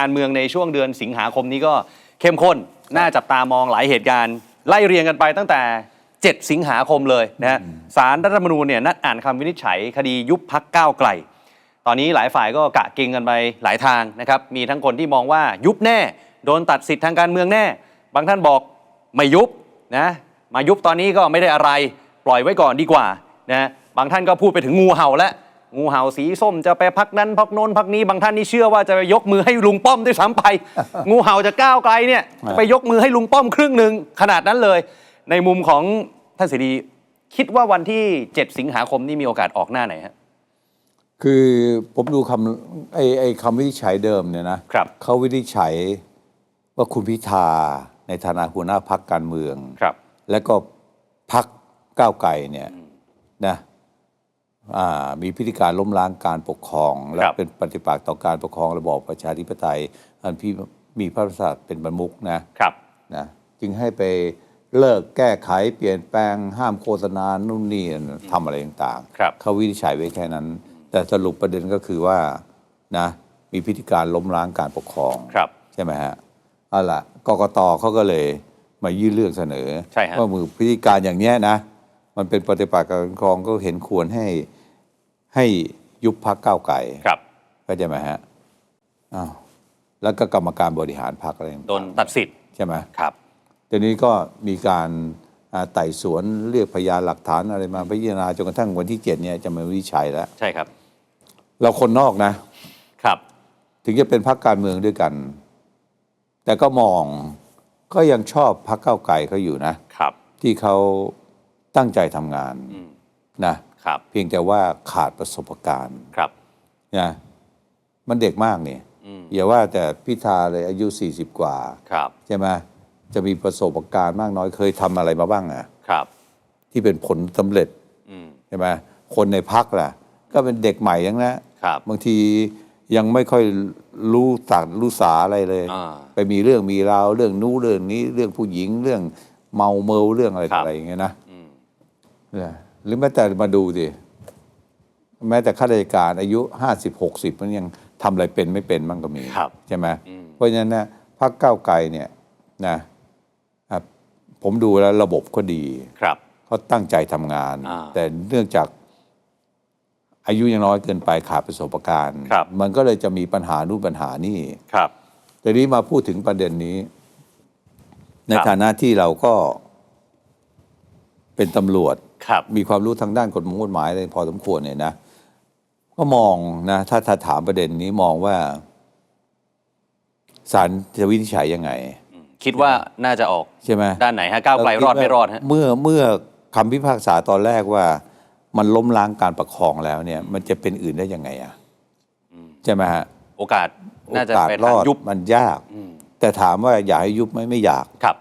การเมืองในช่วงเดือนสิงหาคมนี้ก็เข้มข้น น่าจับตามองหลายเหตุการณ์ไล่เรียงกันไปตั้งแต่ 7 สิงหาคมเลยนะฮะสารรัฐธรรมนูญเนี่ยนัดอ่านคำวินิจฉัย คดียุบพักก้าวไกล ตอนนี้หลายฝ่ายก็กะเกงกันไปหลายทางนะครับมีทั้งคนที่มองว่ายุบแน่ โดนตัดสิทธิ์ทางการเมืองแน่ บางท่านบอกไม่ยุบนะมายุบตอนนี้ก็ไม่ได้อะไรปล่อยไว้ก่อนดีกว่านะบางท่านก็พูดไปถึงงูเห่าแล้ว งูเห่าสีส้มจะไปพักนั้นพักโน้นพักนี้บางท่านนี่เชื่อว่าจะไปยกมือให้ลุงป้อมด้วยซ้ำไป งูเห่าจะก้าวไกลเนี่ยจะไปยกมือให้ลุงป้อมครึ่งหนึ่งขนาดนั้นเลย ในมุมของท่านเสรีคิดว่าวันที่ 7 สิงหาคมนี่มีโอกาสออกหน้าไหนฮะคือผมดูคำไอ้ไอ้คำวินิจฉัยเดิมเนี่ยนะครับเขาวินิจฉัยว่าคุณพิธาในฐานะหัวหน้าพักการเมืองครับ และก็พักก้าวไกลเนี่ยนะอ่า มีพฤติการล้มล้างการปกครอง และครับเป็นปฏิปักษ์ต่อการปกครองระบอบประชาธิปไตย อันพี่มีพระมหากษัตริย์เป็นประมุขนะครับนะจึงให้ไปเลิกแก้ไขเปลี่ยนแปลงห้ามโฆษณานู่นนี่ทำอะไรต่างครับเขาวินิจฉัยไว้แค่นั้น แต่สรุปประเด็นก็คือว่านะมีพฤติการล้มล้างการปกครองครับใช่ไหมฮะเอาล่ะกกตเขาก็เลยมายื่นเรื่องเสนอใช่ฮะว่ามือพฤติการอย่างเนี้ยนะ มันเป็นปฏิปักษ์กับการปกครองก็เห็นควรให้ ให้ยุบพักก้าวไก่ครับเข้าใจไหมฮะอ้าวแล้วก็กรรมการบริหารพักอะไรต่างๆโดนตัดสิทธิ์ใช่ไหมครับทีนี้ก็มีการอ่าไต่สวนเรียกพยานหลักฐานอะไรมาพิจารณาจนกระทั่งวันที่เจ็ดเนี่ยจะมาวินิจฉัยแล้วใช่ครับ เราคนนอกนะครับ ถึงจะเป็นพรรคการเมืองด้วยกัน แต่ก็มองก็ยังชอบพรรคเก้าวไกลเขาอยู่นะครับ ที่เขาตั้งใจทำงานอืมนะครับ เพียงแต่ว่าขาดประสบการณ์ครับนะมันเด็กมากเนี่ยอืมอย่าว่าแต่พิธาเลยอายุ 40 กว่าครับใช่ไหมจะมีประสบการณ์มากน้อยเคยทำอะไรมาบ้างอะครับ ที่เป็นผลสำเร็จอืมใช่ไหมคนในพักล่ะ ก็เป็นเด็กใหม่ทั้งนั้นครับบางทียังไม่ค่อยรู้ตักรู้สาอะไรเลยอ่าไปมีเรื่องมีราวเรื่องนู้นเรื่องนี้ เรื่องผู้หญิงเรื่องเมาเมาเรื่องอะไรครับอะไรอย่างเงี้ยนะอืมเนี่ย หรือแม้แต่มาดูสิแม้แต่ข้าราชการอายุห้าสิบหกสิบมันยังทำอะไรเป็นไม่เป็นมันก็มีครับใช่ไหมอืมเพราะฉะนั้นนะพรรคก้าวไกลเนี่ยนะอะผมดูแล้วระบบก็ดีครับเขาตั้งใจทำงานอ่าแต่เนื่องจากอายุยังน้อยเกินไปขาดประสบการณ์ครับมันก็เลยจะมีปัญหานู่นปัญหานี่ครับแต่นี้มาพูดถึงประเด็นนี้ ในครับฐานะที่เราก็เป็นตำรวจ ครับมีความรู้ทางด้านกฎหมายกฎหมายเลยพอสมควรเนี่ยนะก็มองนะถ้าถ้าถามประเด็นนี้มองว่าศาลจะวินิจฉัยยังไง คิดว่าน่าจะออกใช่ไหมด้านไหนฮะก้าวไกลรอดไม่รอดฮะเมื่อเมื่อคำพิพากษาตอนแรกว่า มันล้มล้างการประคองแล้วเนี่ย มันจะเป็นอื่นได้ยังไงอะใช่ไหมฮะโอกาสน่าจะโอกาสไปรทางอดยุบมันยากอืมแต่ถามว่าอยากให้ยุบไหมไม่อยากครับ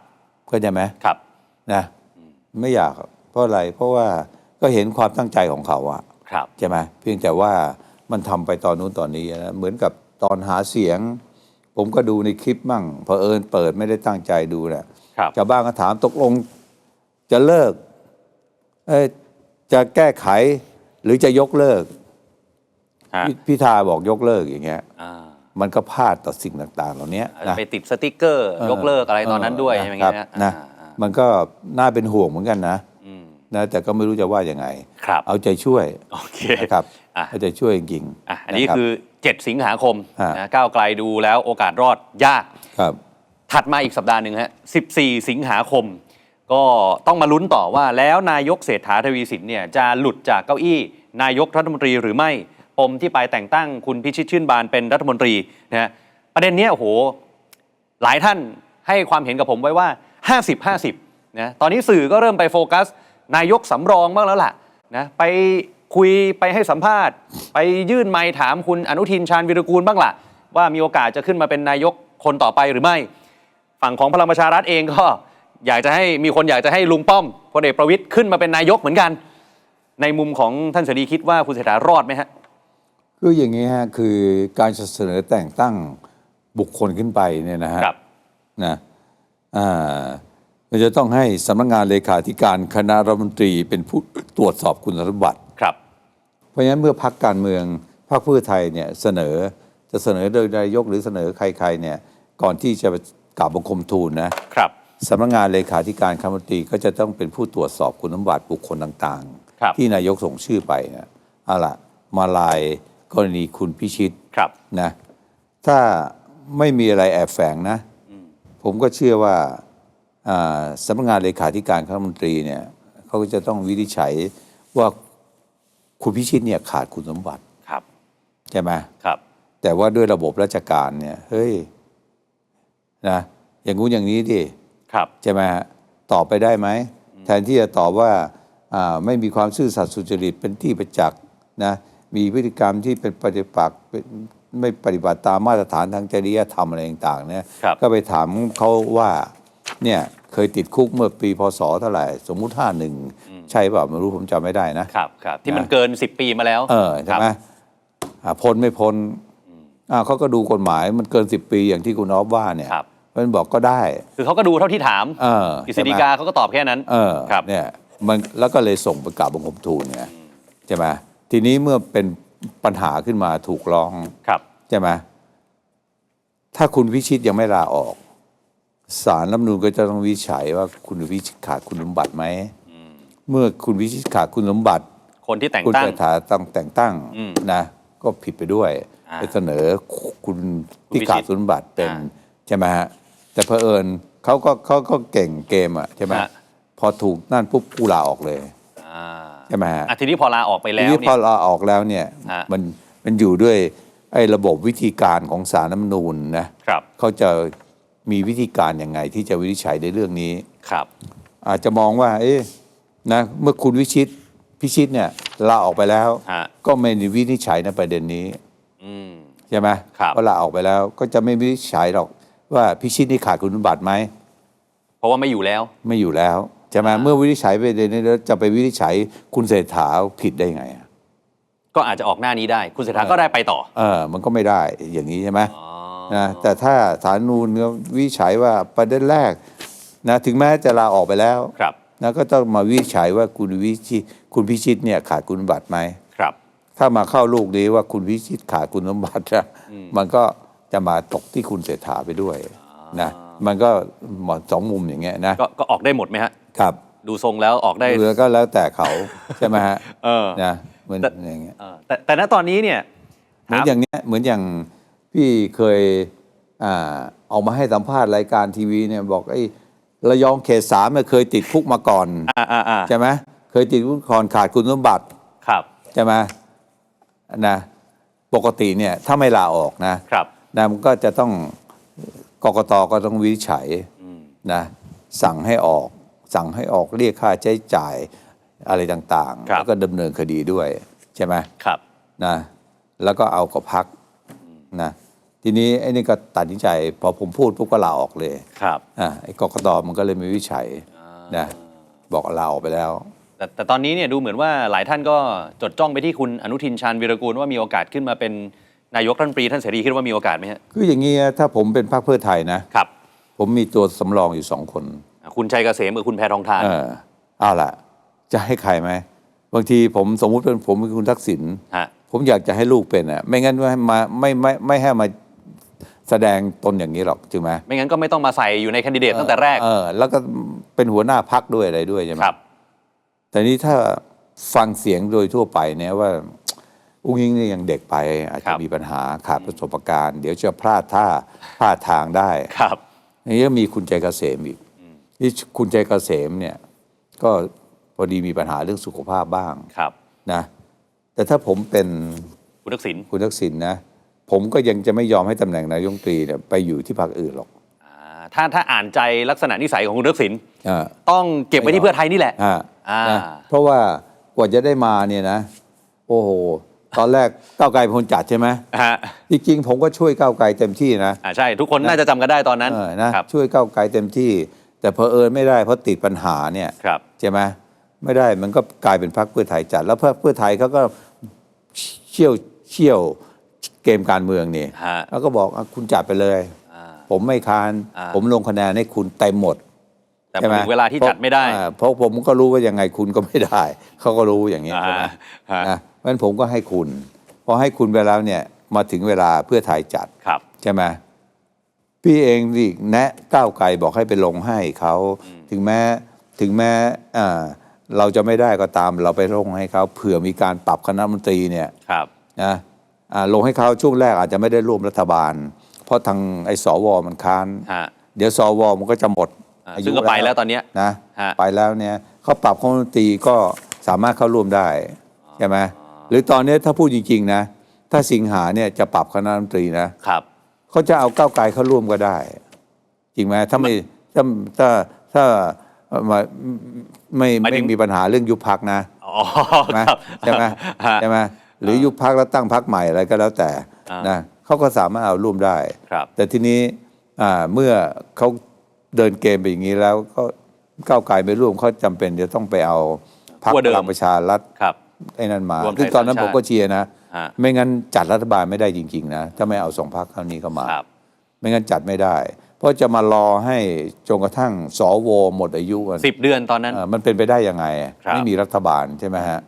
เข้าใจไหมครับ นะ ไม่อยาก เพราะอะไรเพราะว่าก็เห็นความตั้งใจของเขาอะครับ ใช่ไหมเพียงแต่ว่ามันทำไปตอนนู้นตอนนี้นะเหมือนกับตอนหาเสียง ผมก็ดูในคลิปมั่งเผอิญเปิดไม่ได้ตั้งใจดูนะครับชาวบ้านก็ถามตกลงจะเลิกเอ้ยจะแก้ไขหรือจะยกเลิกฮะพพิธาบอกยกเลิกอย่างเงี้ยอ่ามันก็พลาดต่อสิ่งต่าง ๆ เหล่านี้อาจจะนะไปติดสติกเกอร์ ยกเลิกอะไรตอนนั้นด้วยเใช่ไหมครับฮะนะอ่าอ่ามันก็น่าเป็นห่วงเหมือนกันนะอืม นะแต่ก็ไม่รู้จะว่ายังไง ครับเอาใจช่วยโอเคนะครับอะ เอาใจช่วยจริงๆอะอันนี้ะรับ คือ 7 สิงหาคมฮะนะก้าวไกลดูแล้วโอกาสรอดยาก ครับ ถัดมาอีกสัปดาห์หนึ่งฮะ 14 สิงหาคม ก็ต้องมาลุ้นต่อว่าแล้วนายกเศรษฐาทวีสินเนี่ยจะหลุดจากเก้าอี้ นายกรัฐมนตรีหรือไม่ปมที่ไปแต่งตั้งคุณพิชิตชื่นบานเป็นรัฐมนตรีนะฮะประเด็นเนี้ยโอ้โห หลายท่านให้ความเห็นกับผมไว้ว่า 50 50นะตอนนี้สื่อก็เริ่มไปโฟกัส นายกสำรองบ้างแล้วล่ะนะไปคุยไปให้สัมภาษณ์ ไปยื่นไมค์ถามคุณอนุทินชาญวิรกูลบ้างล่ะ ว่ามีโอกาสจะขึ้นมาเป็นนายกคนต่อไปหรือไม่ ฝั่งของพลังประชารัฐเองก็อยากจะให้มีคนอยากจะให้ลุงป้อมพลเอกประวิตยขึ้นมาเป็นนายกเหมือนกัน ในมุมของท่านเสรีคิดว่าคุณเศรษฐารอดไหมฮะคืออย่างนี้ฮะคือการจะเสนอแต่งตั้งบุคคลขึ้นไปเนี่ยนะฮะครับนะอ่า มันจะต้องให้สำนักงานเลขาธิการคณะรัฐมนตรีเป็นผู้ตรวจสอบคุณสมบัติ ครับ เพราะฉะนั้นเมื่อพักการเมืองพรรคเพื่อไทยเนี่ยเสนอจะเสนอโดยนายกหรือเสนอใครๆเนี่ยก่อนที่จะกราบบังคมทูลนะครับ สำนักงานเลขาธิการคณะรัฐมนตรีก็จะต้องเป็นผู้ตรวจสอบคุณสมบัติบุคคลต่างครับ ๆ ที่นายกส่งชื่อไปนะเอาล่ะมาลายกรณีคุณพิชิต ครับ นะถ้าไม่มีอะไรแอบแฝงนะ ผมก็เชื่อว่าอ่า สำนักงานเลขาธิการคณะรัฐมนตรีเนี่ยเขาก็จะต้องวินิจฉัยว่าคุณพิชิตเนี่ยขาดคุณสมบัติครับใช่ไหมครับ แต่ว่าด้วยระบบราชการเนี่ยเฮ้ยนะอย่างงู้นอย่างนี้ดิครับใช่ไหมฮะตอบไปได้ไหมแทนที่จะตอบว่าอ่าไม่มีความซื่อสัตย์สุจริตเป็นที่ประจักษ์นะมีพฤติกรรมที่เป็นปฏิปักษ์เป็นไม่ปฏิบัติตามมาตรฐานทางจริยธรรมอะไรต่างๆเนี่ยครับก็ไปถามเขาว่า เนี่ยเคยติดคุกเมื่อปีพศเท่าไหร่ สมมุติห้าหนึ่งใช่เปล่าไม่รู้ผมจำไม่ได้นะครับครับที่มันนะเกิน 10 ปีมาแล้ว เออใช่ไหมอ่าพ้นไม่พ้นอ่าเขาก็ดูกฎหมายมันเกินสิบปีอย่างที่คุณออฟว่าเนี่ยครับ มันบอกก็ได้ คือเขาก็ดูเท่าที่ถามเออกฤษฎีกาเขาก็ตอบแค่นั้น เออครับเนี่ยมันแล้วก็เลยส่งไปกราบบังคมทูลไงใช่ไหมทีนี้เมื่อเป็นปัญหาขึ้นมาถูกร้องครับใช่ไหมถ้าคุณวิชิตยังไม่ลาออก ศาลรัฐธรรมนูญก็จะต้องวินิจฉัยว่าคุณวิชิตขาดคุณสมบัติไหมเมื่อคุณวิชิตขาดคุณสมบัติ คนที่แต่งคุณตั้ง เศรษฐาต้องแต่งตั้งอืมนะ ก็ผิดไปด้วยอ่าไปเสนอคุณคุณที่วิชิตขาดคุณสมบัติเป็นอ่าใช่ไหมฮะแต่เผอิญเขาก็เขาก็เก่งเกมอะใช่ไหมฮะ พอถูกนั่นปุ๊บกูลาออกเลย อ่าใช่ไหมฮะ อะทีนี้พอลาออกไปทีแล้วนี้พเนี่อยลาออกแล้วเนี่ยฮะ มันมันอยู่ด้วยไอ้ระบบวิธีการของสารน้ำนูนนะครับ เขาจะ มีวิธีการยังไงที่จะวินิจฉัยในเรื่องนี้ ครับ อาจจะมองว่า เอ๊ะนะเมื่อคุณวิชิตพิชิตเนี่ยลาออกไปแล้ว ฮะ ก็ไม่ได้วินิจฉัยในประเด็นนี้ อืม ใช่ไหมครับ เพราะลาออกไปแล้วก็จะไม่วินิจฉัยหรอกว่าพิชิตนี่ขาดคุณสมบัติไหม เพราะว่าไม่อยู่แล้ว ไม่อยู่แล้วใช่ไหมเมื่อวินิจฉัยไปเดนนี้แล้วจะไปวินิจฉัยคุณเศรษฐาผิดได้ไงอะก็อาจจะออกหน้านี้ได้ คุณเศรษฐาก็ได้ไปต่อ เออ มันก็ไม่ได้อย่างนี้ใช่ไหม อ๋อ นะแต่ถ้าศาลนูนเนี่ยวินิจฉัยว่าประเด็นแรกนะถึงแม้จะลาออกไปแล้วครับนะก็ต้องมาวินิจฉัยว่าคุณวิชิตคุณพิชิตเนี่ยขาดคุณสมบัติไหมครับ ถ้ามาเข้าลูกนี้ว่าคุณพิชิตขาดคุณสมบัตินะมันก็จะมาตกที่คุณเศรษฐาไปด้วยนะมันก็หมดสองมุมอย่างเงี้ยนะก็ก็ออกได้หมดไหมฮะครับ ดูทรงแล้วออกได้เหลือก็แล้วแต่เขาใช่ไหมฮะเออนะเหมือนแต่อย่างเงี้ยเออแต่แต่ณตอนนี้เนี่ยเหมือนอย่างเนี้ยเหมือนอย่าง พี่เคยอ่าออกมาให้สัมภาษณ์รายการทีวีเนี่ยบอกไอ้ระยองเขตสามเนี่ยเคยติดคุกมาก่อนอ่าอ่าอ่าใช่ไหมเคยติดคุกก่อนขาดคุณสมบัติครับใช่ไหมนะปกติเนี่ยถ้าไม่ลาออกนะครับนะมันก็จะต้องกกตก็ต้องวินิจฉัยนะสั่งให้ออก สั่งให้ออกเรียกค่าใช้จ่ายอะไรต่างๆครับแล้วก็ดำเนินคดีด้วยใช่ไหมครับนะแล้วก็เอากับพัก นะทีนี้ไอ้นี่ก็ตัดสินใจพอผมพูดปุ๊บก็ลาออกเลยครับอะไอ้กกตมันก็เลยมีวิจัยนะบอกลาออกไปแล้ว แต่แต่ตอนนี้เนี่ยดูเหมือนว่าหลายท่านก็จดจ้องไปที่คุณอนุทินชาญวีรกูลว่ามีโอกาสขึ้นมาเป็นนายกรัฐมนตรีท่านเสรีคิดว่ามีโอกาสไหมฮะคืออย่างนี้นะถ้าผมเป็นพรรคเพื่อไทยนะครับ ผมมีตัวสำรองอยู่สองคน คุณชัยเกษมกับคุณแพทองทานเออเอาล่ะ จะให้ใครไหมบางทีผมสมมุติเป็นผมเป็นคุณทักษิณฮะ ผมอยากจะให้ลูกเป็นอะไม่งั้นว่ามาไม่ไม่ไม่ให้มาแสดงตนอย่างนี้หรอกจริงไหมไม่งั้นก็ไม่ต้องมาใส่อยู่ในแคนดิเดตตั้งแต่แรก เออแล้วก็เป็นหัวหน้าพักด้วยอะไรด้วยใช่ไหมครับ แต่นี้ถ้าฟังเสียงโดยทั่วไปเนี่ยว่า อุ้งยิงนี่ยังเด็กไป อาจครัจะบ มีปัญหาขาดประสบการณ์ เดี๋ยวจะพลาดท่าพลาดทางได้ ครับอย่างนี้ก็มีคุณใจเกษมอีกที่คุณใจเกษมเนี่ย ก็พอดีมีปัญหาเรื่องสุขภาพบ้างครับ นะ แต่ถ้าผมเป็นคุณทักษิณคุณทักษิณนะ ผมก็ยังจะไม่ยอมให้ตำแหน่งนายกรัฐมนตรีเนี่ยไปอยู่ที่พรรคอื่นหรอกอ่าถ้าถ้าอ่านใจลักษณะนิสัยของคุณทักษิณอ่าต้องเก็บไว้ที่เพื่อไทยนี่แหละอ่าอ่านะเพราะว่ากว่าจะได้มาเนี่ยนะ โอ้โหตอนแรกก้าวไกลเป็นคนจัดใช่ไหมฮะจริงๆผมก็ช่วยก้าวไกลเต็มที่นะอ่าใช่ทุกคนน่าจะจำกันได้ตอนนั้นเออนะครับช่วยก้าวไกลเต็มที่ แต่เพอเอิญไม่ได้เพราะติดปัญหาเนี่ยครับใช่ไหมไม่ได้มันก็กลายเป็นพรรคเพื่อไทยจัด แล้วพรรคเพื่อไทยเขาก็ เชี่ยวเชี่ยวเกมการเมืองนี่ฮะ แล้วก็บอกอะคุณจัดไปเลย อ่า ผมไม่ค้าน อ่าผมผมลงคะแนนให้คุณเต็มหมดแต่พใช่อไหมถึงเวลาที่จัดไม่ได้อ่าเพราะผมก็รู้ว่ายังไงคุณก็ไม่ได้ เขาก็รู้อย่างนี้ยอ่าใช่ไหมฮะนะเพราะฉะนั้นผมก็ให้คุณ พอให้คุณไปแล้วเนี่ยมาถึงเวลาเพื่อไทยจัดครับ ใช่ไหมพี่เองนี่แนะก้าวไกลบอกให้ไปลงให้เขา ถึงแม้ถึงแม้อ่า เราจะไม่ได้ก็ตามเราไปลงให้เขาเผื่อมีการปรับคณะรัฐมนตรีเนี่ยครับนะอ่าลงให้เขาช่วงแรกอาจจะไม่ได้ร่วมรัฐบาล เพราะทางไอ้สวมันค้านฮะเดี๋ยวสวมันก็จะหมดอ่าอายุซึ่งก็ไปแล้วตอนเนี้ยนะฮะไปแล้วเนี่ยเขาปรับคณะรัฐมนตรีก็สามารถเข้าร่วมได้ใช่ไหมหรือตอนนี้ถ้าพูดจริง ๆ นะ ถ้าสิงหาเนี่ยจะปรับคณะรัฐมนตรีนะครับเขาจะเอาก้าวไกลเข้าร่วมก็ได้ จริงไหมถ้าไม่ถ้าถ้าถ้า ไม่ไม่หมายถึไม่ง มีปัญหาเรื่องยุบพักนะอ๋อใช่ไหมครับใช่ไหมฮะ ใช่ไหมหรือยุบพักแล้วตั้งพักใหม่อะไรก็แล้วแต่อ่าน นะเขาก็สามารถเอาร่วมได้ ครับ แต่ทีนี้อ่าเมื่อเขาเดินเกมไปอย่างนี้แล้ว ก็ก้าวไกลไม่ร่วมเขาจำเป็นจะต้องไปเอาพรรคขั้วเดิพม ลังประชารัฐครับ ไอ้นั่นมารวมไทยซึ่งตอนนั้นสร้างผชาติมก็เชียร์นะ ฮะ ไม่งั้นจัดรัฐบาลไม่ได้จริง ๆ นะ ถ้าไม่เอาสองพรรคเท่านี้เข้ามา ครับ ไม่งั้นจัดไม่ได้ เพราะจะมารอให้จนกระทั่งสวหมดอายุกันสิบเดือนตอนนั้นเอ่อมันเป็นไปได้ยังไงครับไม่มีรัฐบาลใช่ไหมฮะ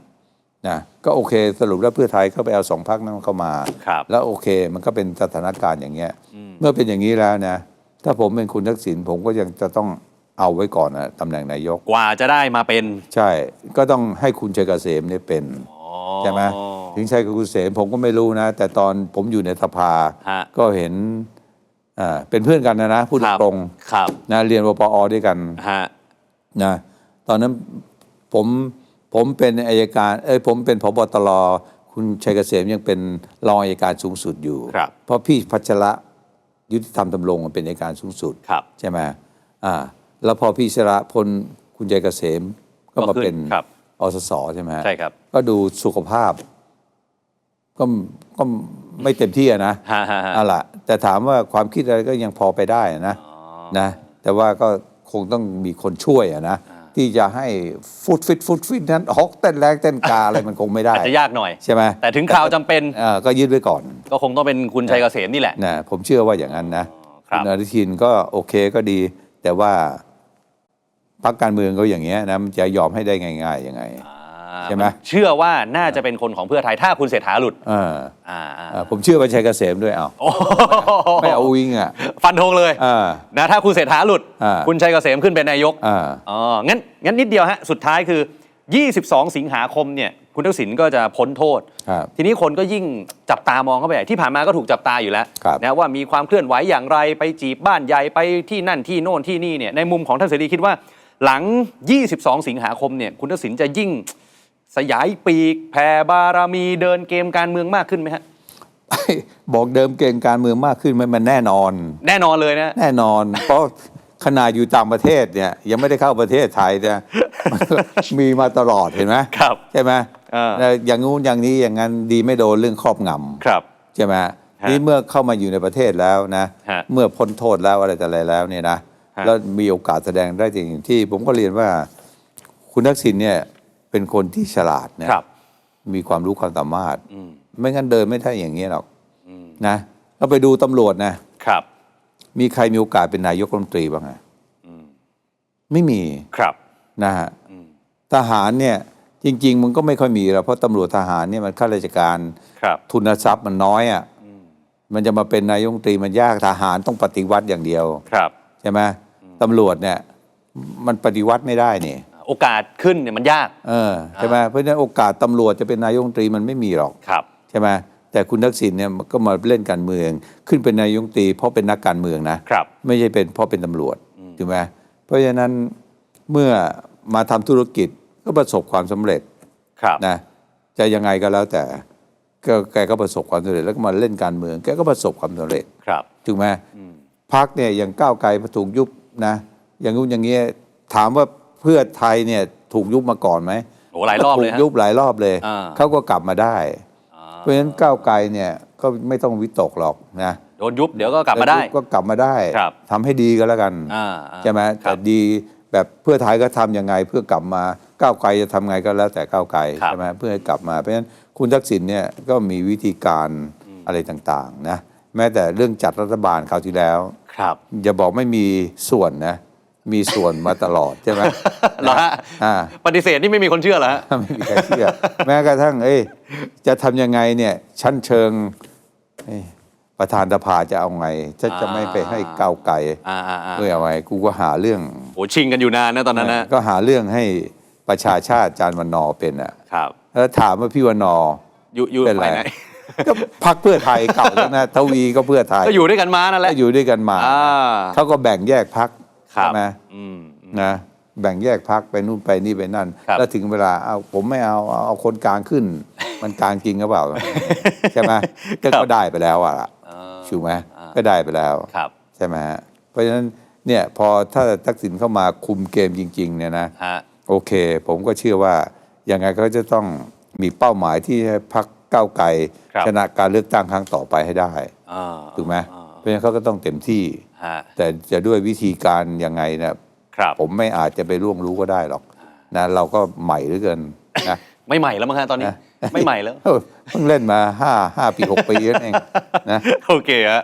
นะก็โอเคสรุปแล้วเพื่อไทยก็ไปเอาสองพักนั้นเข้ามาครับแล้วโอเคมันก็เป็นสถานการณ์อย่างเงี้ย เมื่อเป็นอย่างนี้แล้วนะถ้าผมเป็นคุณทักษิณผมก็ยังจะต้องเอาไว้ก่อนนะตำแหน่งนายกกว่าจะได้มาเป็น ใช่ก็ต้องให้คุณชัยเกษมเนี่ยเป็นอ๋อใช่ไหมถึงชัยกับคุณเสมผมก็ไม่รู้นะ แต่ตอนผมอยู่ในสภาฮะก็เห็น อ่าเป็นเพื่อนกันนะนะพูดครับตรงครับๆนะเรียนวปอด้วยกันฮะนะตอนนั้นผมผมเป็นอายการเอ้ยผมเป็นพบตรคุณชัยเกษมยังเป็นรองอายการสูงสุดอยู่ครับเพราะพี่พัชระยุติธรรมดำรงเป็นอายการสูงสุดครับใช่ไหมอ่าแล้วพอพี่ชระพลคุณชัยเกษมก็มาก็ขึ้นเป็นครับอสสใช่ไหมฮะใช่ครับ ก็ดูสุขภาพ ก็ ก็ไม่เต็มที่อะนะฮะฮะฮะ เอาล่ะแต่ถามว่าความคิดอะไรก็ยังพอไปได้นะนะ แต่ว่าก็คงต้องมีคนช่วยอะนะ ที่จะให้ฟุตฟิตฟุตฟิตนั้นฮอกเต้นแรงเต้นกาอะไรมันคงไม่ได้อาจจะยากหน่อย ใช่ไหมแต่ถึงคราวจำเป็นเอ่อก็ยืดไว้ก่อน ก็คงต้องเป็นคุณชัยเกษมนี่แหละ นะผมเชื่อว่าอย่างนั้นนะครับณอนุทินก็โอเคก็ดี แต่ว่าพรรคการเมืองก็อย่างเงี้ยนะมันจะยอมให้ได้ง่ายๆยังไงใช่ไหมเชื่อว่าน่าจะเป็นคนของเพื่อไทยถ้าคุณเศรษฐาหลุดเอออ่าอ่าเออผมเชื่อว่าชัยเกษมด้วยเอาโอ้โหไม่เอาวิงอะฟันธงเลยอ่านะถ้าคุณเศรษฐาหลุดอ่าคุณชัยเกษมขึ้นเป็นนายกอ่าอ๋องั้นงั้นนิดเดียวฮะสุดท้ายคือ 22 สิงหาคมเนี่ยคุณทักษิณก็จะพ้นโทษครับทีนี้คนก็ยิ่งจับตามองเข้าไปใหญ่ที่ผ่านมาก็ถูกจับตาอยู่แล้วครับนะว่ามีความเคลื่อนไหวอย่างไรไปจีบบ้านใหญ่ไปที่นั่นที่โน่นที่นี่เนี่ยในมุมของท่านเสรีคิดว่าหลัง 22 สิงหาคมเนี่ยคุณทักษิณจะยิ่ง สยายปีก แผ่บารมีเดินเกมการเมืองมากขึ้นไหมฮะบอกเดิมเก่งการเมืองมากขึ้นไหมมันแน่นอน แน่นอนเลยนะ แน่นอน เพราะขนาดอยู่ต่างประเทศเนี่ยยังไม่ได้เข้าประเทศไทยเนี่ยมีมาตลอดเห็นไหมครับใช่ไหมเออแล้วอย่างงู้นอย่างนี้อย่างนั้นดีไม่โดนเรื่องครอบงำครับใช่ไหมฮะนี่เมื่อเข้ามาอยู่ในประเทศแล้วนะฮะเมื่อพ้นโทษแล้วอะไรแต่อะไรแล้วเนี่ยนะฮะแล้วมีโอกาสแสดงได้จริงที่ผมก็เรียนว่าคุณทักษิณเนี่ย เป็นคนที่ฉลาดนะครับ มีความรู้ความสามารถ อืมไม่งั้นเดินไม่ได้อย่างนี้หรอกอืมนะเราไปดูตำรวจนะ ครับ มีใครมีโอกาสเป็นนายกรัฐมนตรีบ้างอะอืมไม่มีครับนะฮะอืมทหารเนี่ยจริง ๆ มันก็ไม่ค่อยมีหรอกเพราะตำรวจทหารเนี่ยมันข้าราชการครับทุนทรัพย์มันน้อยอะ่ะมันจะมาเป็นนายกรัฐมนตรีมันยากทหารต้องปฏิวัติอย่างเดียว ครับ ใช่ไหมตำรวจเนี่ยมันปฏิวัติไม่ได้นี่ โอกาสขึ้นเนี่ยมันยาก เออใช่ไหมเพราะฉะนั้นโอกาสตำรวจจะเป็นนายกรัฐมนตรีมันไม่มีหรอกครับใช่ไหมแต่คุณทักษิณเนี่ยก็มาเล่นการเมือง ขึ้นเป็นนายกรัฐมนตรีเพราะเป็นนักการเมืองนะครับ ไม่ใช่เป็นเพราะเป็นตำรวจถูกไหมเพราะฉะนั้นเมื่อมาทำธุรกิจก็ประสบความสำเร็จครับนะจะยังไงก็แล้วแต่ก็แกก็ประสบความสำเร็จแล้วก็มาเล่นการเมือง แกก็ประสบความสำเร็จครับถูกไหมพักเนี่ยอย่างก้าวไกลถูกยุบนะ อย่างงู้นอย่างเงี้ยถามว่า เพื่อไทยเนี่ยถูกยุบมาก่อนไหมโอ้หลายรอบเลยถูฮะ กยุบหลายรอบเลย อ่า เขาก็กลับมาได้อ่าเพราะฉะนั้นก้าวไกลเนี่ยก็ไม่ต้องวิตกหรอกนะโดนยุบเดี๋ยวก็กลับมาได้ ก็กลับมาได้ครับ ทำให้ดีก็แล้วกัน อ่าอ่า ใช่ไหมคแต่รับดีแบบเพื่อไทยก็ทำยังไงเพื่อกลับมาก้าวไกลจะทำไงก็แล้วแต่ก้าวไกลครับ ใช่ไหมเพื่อให้กลับมาเพราะฉะนั้นคุณทักษิณเนี่ยก็มีวิธีการอะไรต่างๆนะแม้แต่เรื่องจัดรัฐบาลคราวที่แล้ว ครับ อย่าบอกไม่มีส่วนนะ มีส่วนมาตลอดใช่ไหมเหรอฮะอ่าปฏิเสธนี่ไม่มีคนเชื่อเหรอฮะไม่มีใครเชื่อ แม้กระทั่ง เอ้ยจะทำยังไงเนี่ยชั้นเชิงเอ้ยประธานสภาจะเอาไงจะจะไม่ไปให้ก้าวไกลอ่าอ่าอ่าเพื่อเอาไงกูก็หาเรื่องโอ้ชิงกันอยู่นานนะตอนนั้นนะก็หาเรื่องให้ประชาชาติจานวันนอร์เป็นอะครับแล้วถามว่าพี่วันนอร์อยู่อยู่เป็นไรฝ่ายไหนก็พักเพื่อไทยเก่าแล้วนะทวีก็เพื่อไทยก็อยู่ด้วยกันมานั่นแหละก็อยู่ด้วยกันมาอ่าเขาก็แบ่งแยกพักครับ ใช่ไหมอืมอืมนะแบ่งแยกพักไปนู่นไปนี่ไปนั่น ครับ แล้วถึงเวลาเอาผมไม่เอาเอาเอาคนกลางขึ้น มันกลางจริงหรือเปล่า ใช่ไหมก็ก็ได้ไปแล้วอะอ่า ถูกไหมอ่า ก็ได้ไปแล้ว ครับใช่ไหมฮะเพราะฉะนั้นเนี่ยพอถ้าทักษิณเข้ามาคุมเกมจริง ๆ เนี่ยนะ ฮะ โอเค ผมก็เชื่อว่ายังไงเขาจะต้องมีเป้าหมายที่ให้พักก้าวไกลครับ ชนะการเลือกตั้งครั้งต่อไปให้ได้ อ่าถูกไหมอ่า เพราะฉะนั้นเขาก็ต้องเต็มที่ฮะ แต่จะด้วยวิธีการยังไงเนี่ยครับผมไม่อาจจะไปล่วงรู้ก็ได้หรอกนะเราก็ใหม่เหลือเกินนะไม่ใหม่แล้วมั้งฮะตอนนี้นะไม่ใหม่แล้วเออเพิ่งเล่นมาห้าห้าปีหกปีนั่นเองนะโอเคฮะ